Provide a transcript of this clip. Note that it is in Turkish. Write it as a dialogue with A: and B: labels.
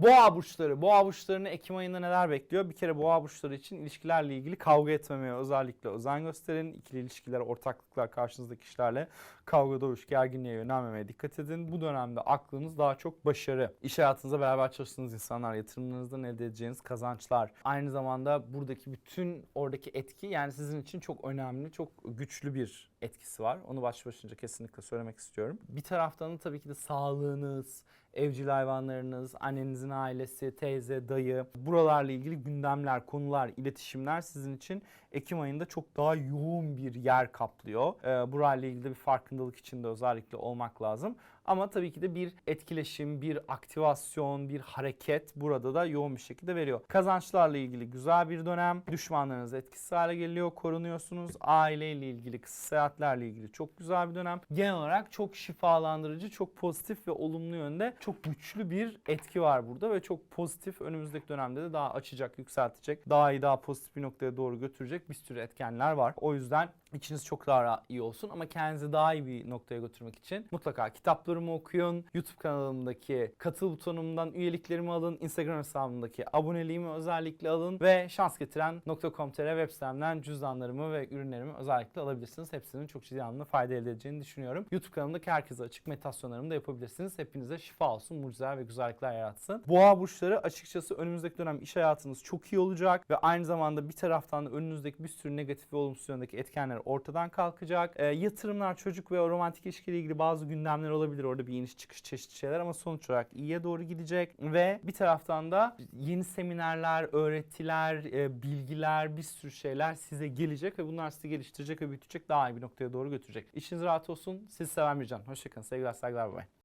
A: Boğa burçları. Boğa burçlarını Ekim ayında neler bekliyor? Bir kere boğa burçları için ilişkilerle ilgili kavga etmemeye özellikle özen gösterin. İkili ilişkiler, ortaklıklar karşınızdaki kişilerle kavga dövüş, gerginliğe yönelmemeye dikkat edin. Bu dönemde aklınız daha çok başarı. İş hayatınızda beraber çalıştığınız insanlar, yatırımlarınızdan elde edeceğiniz kazançlar. Aynı zamanda buradaki bütün oradaki etki yani sizin için çok önemli, çok güçlü bir etkisi var. Onu baş başınca kesinlikle söylemek istiyorum. Bir taraftan da tabii ki de sağlığınız, evcil hayvanlarınız, annenizin ailesi, teyze, dayı, buralarla ilgili gündemler, konular, iletişimler sizin için Ekim ayında çok daha yoğun bir yer kaplıyor. Ee, burayla ilgili de bir farkındalık içinde özellikle olmak lazım. Ama tabii ki de bir etkileşim, bir aktivasyon, bir hareket burada da yoğun bir şekilde veriyor. Kazançlarla ilgili güzel bir dönem. Düşmanlarınız etkisiz hale geliyor, korunuyorsunuz. Aileyle ilgili, kısa seyahatlerle ilgili çok güzel bir dönem. Genel olarak çok şifalandırıcı, çok pozitif ve olumlu yönde çok güçlü bir etki var burada ve çok pozitif önümüzdeki dönemde de daha açacak, yükseltecek, daha iyi, daha pozitif bir noktaya doğru götürecek bir sürü etkenler var. O yüzden içiniz çok daha iyi olsun ama kendinizi daha iyi bir noktaya götürmek için mutlaka kitaplarımı okuyun. YouTube kanalımdaki katıl butonumdan üyeliklerimi alın. Instagram hesabımdaki aboneliğimi özellikle alın ve şansgetiren.com.tr web sitemden cüzdanlarımı ve ürünlerimi özellikle alabilirsiniz. Hepsinin çok ciddi anlamda fayda elde edeceğini düşünüyorum. YouTube kanalımdaki herkese açık meditasyonlarımı da yapabilirsiniz. Hepinize şifa olsun, mucizeler ve güzellikler yaratsın. Boğa burçları açıkçası önümüzdeki dönem iş hayatınız çok iyi olacak ve aynı zamanda bir taraftan da önünüzdeki bir sürü negatif ve olumsuz yöndeki etkenler ortadan kalkacak. Ee, yatırımlar, çocuk ve romantik ilişkiyle ilgili bazı gündemler olabilir. Orada bir iniş çıkış çeşitli şeyler ama sonuç olarak iyiye doğru gidecek ve bir taraftan da yeni seminerler, öğretiler, e, bilgiler, bir sürü şeyler size gelecek ve bunlar sizi geliştirecek ve büyütecek daha iyi bir noktaya doğru götürecek. İşiniz rahat olsun. Sizi seven bir can. Hoşçakalın. Sevgiler, saygılar. Bay.